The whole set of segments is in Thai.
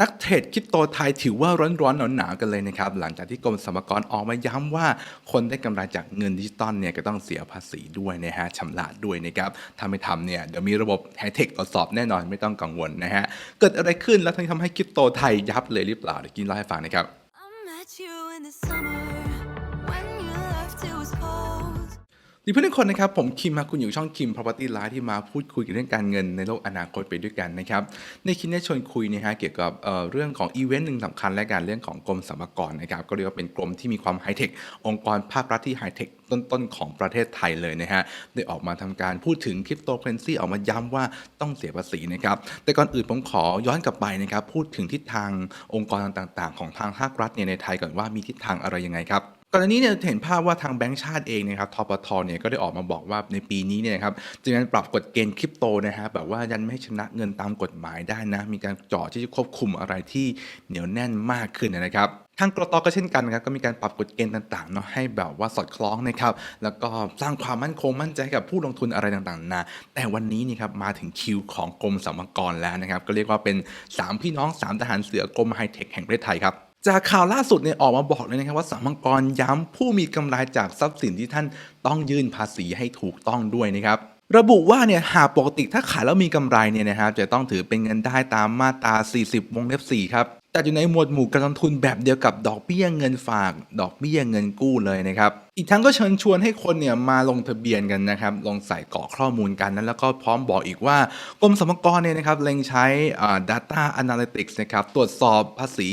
นักเทรดคริปโตไทยถือว่าร้อนๆหนาวๆกันเลยนะครับ หลังจากที่กรมสรรพากรออกมาย้ำว่า คนได้กำไรจากเงินดิจิตอลเนี่ยก็ต้องเสียภาษีด้วยนะฮะชำระด้วยนะครับถ้าไม่ทำเนี่ยเดี๋ยวมีระบบแฮเทคตรวจสอบแน่นอนไม่ต้องกังวลนะฮะ เกิดอะไรขึ้นแล้วทำให้คริปโตไทยยับเลยหรือเปล่าเดี๋ยวกินเล่าให้ฟังนะครับ ดีเพื่อนทุกคนนะครับ ผมคิมมาคุณอยู่ช่องคิม Property Live ที่มาพูดคุยเกี่ยวกับเรื่องการเงินในโลกอนาคตไปด้วยกันนะครับ ในคลิปนี้ชวนคุยนะฮะเกี่ยวกับเเรื่องของอีเวนต์หนึ่งสำคัญและการเรื่องของกรมสรรพากรนะครับ ก็เรียกว่าเป็นกรมที่มีความไฮเทคองค์กรภาครัฐที่ไฮเทคต้นๆของประเทศไทยเลยนะฮะได้ออกมาทำการพูดถึงคริปโตเคอเรนซีออกมาย้ำว่าต้องเสียภาษีนะครับ แต่ก่อนอื่นผมขอย้อนกลับไปนะครับพูดถึงทิศทางองค์กรต่างๆ ของทางภาครัฐเนี่ยในไทยก่อนว่ามีทิศทางอะไรยังไงครับ ก่อนหน้านี้เนี่ยเห็นภาพว่าทางแบงก์ชาติเองนะครับทปทเนี่ยก็ได้ออกมาบอกว่าในปีนี้เนี่ยครับจะมีการปรับกฎเกณฑ์คริปโตนะฮะแบบว่ายันไม่ให้ชำระเงินตามกฎหมายได้นะ มีการเจาะที่จะควบคุมอะไรที่เหนียวแน่นมากขึ้นนะครับทางกรตก็เช่นกันนะครับก็มีการปรับกฎเกณฑ์ต่างๆเนาะให้แบบว่าสอดคล้องนะครับแล้วก็สร้างความมั่นคงมั่นใจกับผู้ลงทุนอะไรต่างๆนะแต่วันนี้นี่ครับมาถึงคิวของกรมสรรพากรแล้วนะครับก็เรียกว่าเป็น 3 พี่น้อง 3 ทหารเสือกรมไฮเทคแห่งประเทศไทยครับ จากข่าวล่าสุดเนี่ยออกมาบอกเลยนะครับว่าสรรพากรย้ำผู้มีกำไรจากทรัพย์สินที่ท่านต้องยื่นภาษีให้ถูกต้องด้วยนะครับระบุว่าเนี่ยหากปกติถ้าขายแล้วมีกำไรเนี่ยนะครับจะต้องถือเป็นเงินได้ตามมาตรา 40 วงเล็บ 4 ครับ จัดอยู่ในหมวดหมู่การลงทุนแบบเดียวกับดอกเบี้ยเงินฝาก ดอกเบี้ยเงินกู้เลยนะครับ อีกทั้งก็เชิญชวนให้คนเนี่ยมาลงทะเบียนกันนะครับ ลงใส่กรอกข้อมูลกันนั้น แล้วก็พร้อมบอกอีกว่ากรมสรรพากรเนี่ยนะครับเล็งใช้อ่า data analytics นะครับตรวจสอบภาษี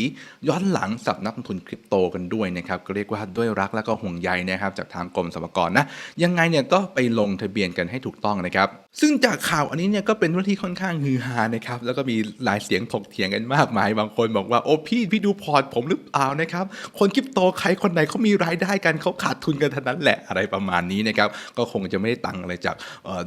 ย้อนหลังสับนักลงทุนคริปโตกันด้วยนะครับก็เรียกว่าด้วยรักแล้วก็ห่วงใยนะครับจากทางกรมสรรพากรนะยังไงเนี่ยก็ไปลงทะเบียนกันให้ถูกต้องนะครับ ซึ่งจากข่าวอันนี้เนี่ยก็เป็นเรื่องที่ค่อนข้างฮือฮานะครับแล้วก็มีหลายเสียงถกเถียงกันมากมายบางคนบอกว่าโอ้พี่พี่ดูพอร์ตผมหรือเปล่านะครับ คนคริปโตใครคนไหนเขามีรายได้กันเขาขาดทุนกันเท่านั้นแหละอะไรประมาณนี้นะครับ ก็คงจะไม่ได้ตังค์อะไรจาก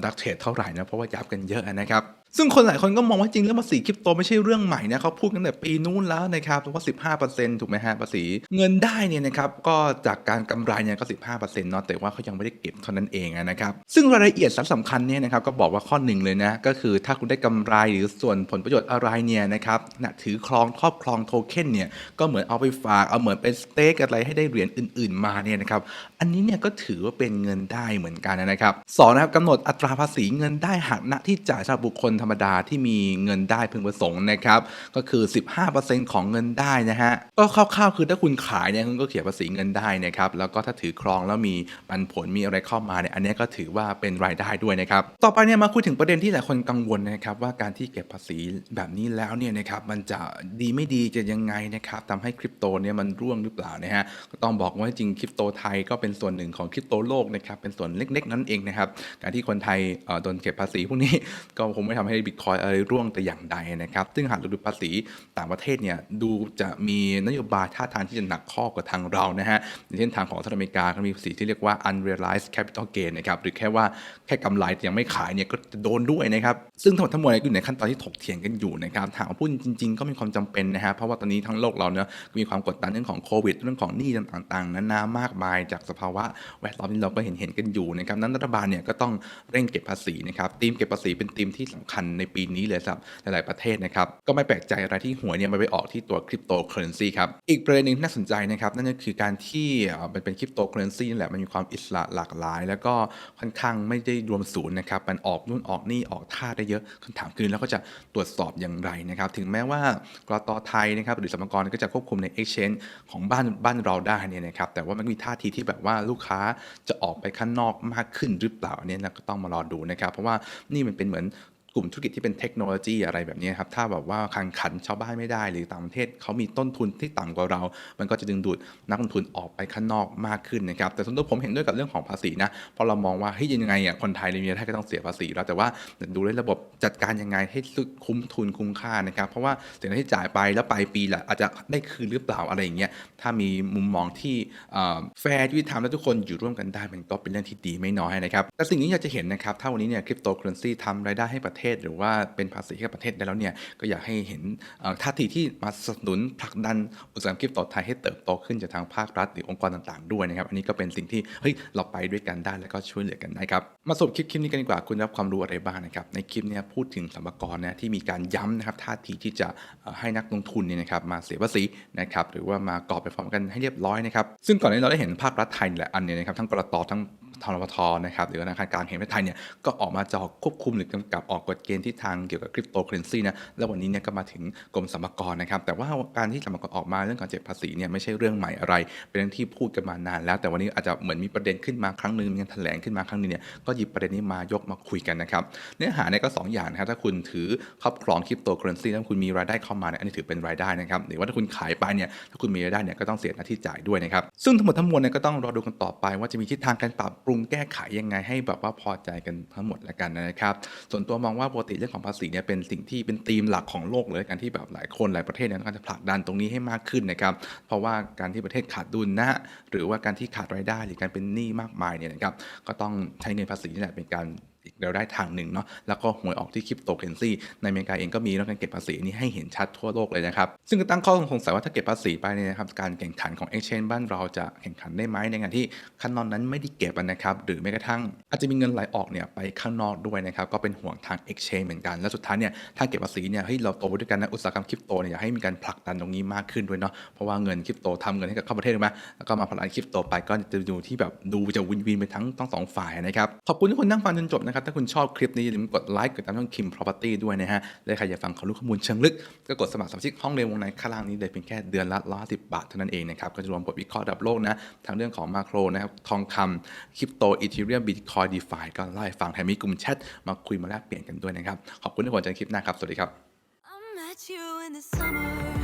นักเทรดเท่าไหร่นะเพราะว่ายับกันเยอะนะครับ ซึ่งคนหลายคนก็มองว่าจริงเรื่องภาษีคริปโตไม่ใช่เรื่องใหม่นะเขาพูดกันแต่ปีนู้นแล้วนะครับว่า 15%ถูกไหมฮะภาษีเงินได้เนี่ยนะครับก็จากการกำไรเนี่ยก็15%เนาะแต่ว่าเขายังไม่ได้เก็บเท่านั้นเองนะครับซึ่งรายละเอียดสำคัญเนี่ยนะครับก็บอกว่าข้อหนึ่งเลยนะก็คือถ้าคุณได้กำไรหรือส่วนผลประโยชน์อะไรเนี่ยนะครับนะถือครองครอบครองโทเค็นเนี่ยก็เหมือนเอาไปฝากเอาเหมือนเป็นสเต็กอะไรให้ได้เหรียญอื่น ๆ มาเนี่ยนะครับอันนี้เนี่ยก็ถือว่าเป็นเงินได้เหมือนกันนะครับสองนะครับกำหนดอัตราภาษีเงินได้หักณที่จ่ายสำหรับบุคคลธรรมดาที่มีเงินได้พึงประสงค์นะครับ ก็คือ 15%ของเงินได้นะฮะก็คร่าวๆคือถ้าคุณขายเนี่ยคุณก็เสียภาษีเงินได้นะครับ แล้วก็ถ้าถือครองแล้วมีปันผลมีอะไรเข้ามาเนี่ยอันนี้ก็ถือว่าเป็นรายได้ด้วยนะครับ ต่อไปเนี่ยมาคุยถึงประเด็นที่หลายคนกังวลนะครับว่าการที่เก็บภาษีแบบนี้แล้วเนี่ยนะครับมันจะดีไม่ดีจะยังไงนะครับทำให้คริปโตเนี่ยมันร่วงหรือเปล่านะฮะก็ต้องบอกว่าจริงคริปโตไทยก็เป็นส่วนหนึ่งของคริปโตโลกนะครับเป็นส่วนเล็กๆนั่นเองนะครับการที่คนไทยเอ่อโดนเก็บภาษีพวกนี้ก็คงไม่ทำให้บิตคอยอะไรร่วงแต่อย่างใดนะครับ ซึ่งหากเราดูภาษีต่างประเทศเนี่ยดูจะมีนโยบายท่าทางที่จะหนักข้อกว่าทางเรานะฮะอย่างเช่นทางของสหรัฐอเมริกาก็มีภาษีที่เรียกว่า unrealized capital gain นะครับหรือแค่ว่าแค่กำไรแต่ยังไม่ขายเนี่ยก็จะโดนด้วยนะครับซึ่งทั้งหมดทั้งมวลเนี่ยอยู่ในขั้นตอนที่ถกเถียงกันอยู่นะครับถามพูดจริง ๆ ก็มีความจำเป็นนะฮะเพราะว่าตอนนี้ทั้งโลกเราเนี่ยมีความกดดันเรื่องของโควิดเรื่องของหนี้ต่างๆนานามากมายจากสภาวะแวดล้อมที่เราก็เห็นเห็นกันอยู่นะครับนั้นรัฐบาลเนี่ยก็ต้องเร่งเก็บภาษีนะครับธีมเก็บภาษีเป็นธีมที่สำคัญในปีนี้เลยสำหรับหลายๆประเทศนะครับก็ไม่แปลกใจอะไรที่หวยเนี่ยมันไปออกที่ตัวคริปโตเคอเรนซีครับอีกประเด็นหนึ่งน่าสนใจนะครับนั่นก็คือการที่เอ่อมันเป็นคริปโตเคอเรนซีนั่แหละมันมีความอิสระหลากหลาย แล้วก็ค่อนข้างไม่ได้รวมศูนย์นะครับมันออกนู่นออกนี่ออกท่าได้เยอะคำถามคือแล้วก็จะตรวจสอบอย่างไรนะครับถึงแม้ว่ากรตไทยนะครับหรือสรรพากรก็จะควบคุมใน exchange ของบ้านบ้านเราได้เนี่ยนะครับแต่ว่ามันมีท่าทีที่แบบว่าลูกค้าจะออกไปข้างนอกมากขึ้นหรือเปล่าอันนี้นะก็ต้องมารอดูนะครับ เพราะว่านี่มันเป็นเหมือน กลุ่มธุรกิจที่เป็นเทคโนโลยีอะไรแบบนี้ครับ ถ้าแบบว่าแข่งขันชาวบ้านไม่ได้ หรือต่างประเทศเขามีต้นทุนที่ต่ำกว่าเรา มันก็จะดึงดูดนักลงทุนออกไปข้างนอกมากขึ้นนะครับ แต่ส่วนตัวผมเห็นด้วยกับเรื่องของภาษีนะ เพราะเรามองว่าเฮ้ยยังไงอะ คนไทยในมีรายได้ก็ต้องเสียภาษีแล้วแต่ว่าดูด้วยระบบจัดการยังไงให้คุ้มทุนคุ้มค่านะครับ เพราะว่าสิ่งที่จ่ายไปแล้วปลายปีละอาจจะได้คืนหรือเปล่าอะไรอย่างเงี้ย ถ้ามีมุมมองที่แฟร์ยุติธรรมและทุกคนอยู่ร่วมกันได้มันก็เป็นเรื่องที่ดีไม่น้อยนะครับ แต่สิ่งนี้อยากจะเห็นนะครับถ้าวันนี้เนี่ยคริปโตเคอเรนซีทำรายได้ให้ประเทศ หรือว่าเป็นภาษีให้กับประเทศได้แล้วเนี่ยก็อยากให้เห็นท่าทีที่มาสนับสนุนผลักดันอุตสาหกรรมคริปโตไทยให้เติบโตขึ้นจากทางภาครัฐหรือองค์กรต่างๆ ด้วยนะครับ อันนี้ก็เป็นสิ่งที่เฮ้ยเราไปด้วยกันได้แล้วก็ช่วยเหลือกันได้ครับมาสรุปคลิปคลิปนี้กันดีกว่าคุณรับความรู้อะไรบ้างนะครับในคลิปเนี้พูดถึงสรรพากรนะที่มีการย้ำนะครับท่าทีที่จะให้นักลงทุนเนี่ยนะครับมาเสียภาษีนะครับหรือว่ามากรอบไปพร้อมกันให้เรียบร้อยนะครับซึ่งก่อนหน้านี้เราได้เห็นภาครัฐไทยแหละอันเนี้นะครับทั้งกรตทั้ง ทรพทนะครับหรือธนาคารกลางแห่งประเทศไทยเนี่ยก็ออกมาจะควบคุมหรือกำกับออกกฎเกณฑ์ที่ทางเกี่ยวกับคริปโตเคอเรนซีนะแล้ววันนี้เนี่ยก็มาถึงกรมสรรพากรนะครับ แต่ว่าการที่สรรพากรออกมาเรื่องการเก็บภาษีเนี่ยไม่ใช่เรื่องใหม่อะไร เป็นเรื่องที่พูดกันมานานแล้ว แต่วันนี้อาจจะเหมือนมีประเด็นขึ้นมาครั้งหนึ่งมีการแถลงขึ้นมาครั้งหนึงเนี่ยก็หยิบประเด็นนี้มายกมาคุยกันนะครับเนื้อหาเนี่ยก็สองอย่างนะครับถ้าคุณถือครอบครองคริปโตเคอเรนซีแล้วคุณมีรายได้เข้ามาเนี่ยอันนี้ถือเป็นรายได้นะครับหรือว่าถ้าคุณขายไปเนี่ยถ้าคุณมีรายได้เนี่ยก็ต้องเสียหน้าที่จ่ายด้วยนะครับซึ่งทั้งหมดทั้งมวลเนี่ยก็ต้องรอดูกันต่อไปว่าจะมีทิศทางการปรับปรุงแก้ไขยังไงให้แบบว่าพอใจกันทั้งหมดแล้วกันนะครับ ส่วนตัวมองว่าปกติเรื่องของภาษีเนี่ยเป็นสิ่งที่เป็นธีมหลักของโลกเลยการที่แบบหลายคนหลายประเทศเนี่ยต้องการจะผลักดันตรงนี้ให้มากขึ้นนะครับ เพราะว่าการที่ประเทศขาดดุลนะหรือว่าการที่ขาดรายได้หรือการเป็นหนี้มากมายเนี่ยนะครับ ก็ต้องใช้เงินภาษีนี่แหละเป็นการ อีกรายได้ทางหนึ่งเนาะแล้วก็หวยออกที่คริปโตเคอเรนซีในอเมริกาเองก็มีเรื่องการเก็บภาษีนี้ให้เห็นชัดทั่วโลกเลยนะครับ ซึ่งก็ตั้งข้อสงสัยว่าถ้าเก็บภาษีไปเนี่ยนะครับการแข่งขันของ Exchange บ้านเราจะแข่งขันได้ไหมในงานที่ขั้นตอนนั้นไม่ได้เก็บนะครับหรือแม้กระทั่งอาจจะมีเงินไหลออกเนี่ยไปข้างนอกด้วยนะครับก็เป็นห่วงทาง Exchange เหมือนกันและสุดท้ายเนี่ยถ้าเก็บภาษีเนี่ยเฮ้ยเราโตด้วยกันนะอุตสาหกรรมคริปโตเนี่ยอยากให้มีการผลักดันตรงนี้มากขึ้นด้วยเนาะเพราะว่าเงินคริปโตทำเงินให้กับเข้าประเทศถูกไหมแล้วก็มาผลักดันคริปโตไปก็จะดูที่แบบดูจะวินวินไปทั้งทั้งสองฝ่ายนะครับขอบคุณที่คุณนั่งฟังจนจบนะครับถ้าคุณชอบคลิปนี้อย่าลืมกดไลค์กดตามช่องคิม property ด้วยนะฮะและใครอยากฟังข้อรู้ข้อมูลเชิงลึก ก็กดสมัครสมาชิกห้องเรียนวงในข้างล่างนี้เลยเพียงแค่เดือนละร้อยสิบบาทเท่านั้นเองนะครับก็จะรวมบทวิเคราะห์ระดับโลกนะทั้งเรื่องของมาโครนะครับทองคำคริปโตอีเทเรียมบิตคอยดีฟาก็ไล่ฟังแถมมีกลุ่มแชทมาคุยมาแลกเปลี่ยนกันด้วยนะครับขอบคุณที่ผมเจนคลิปหน้าครับสวัสดีครับ I met you in the summer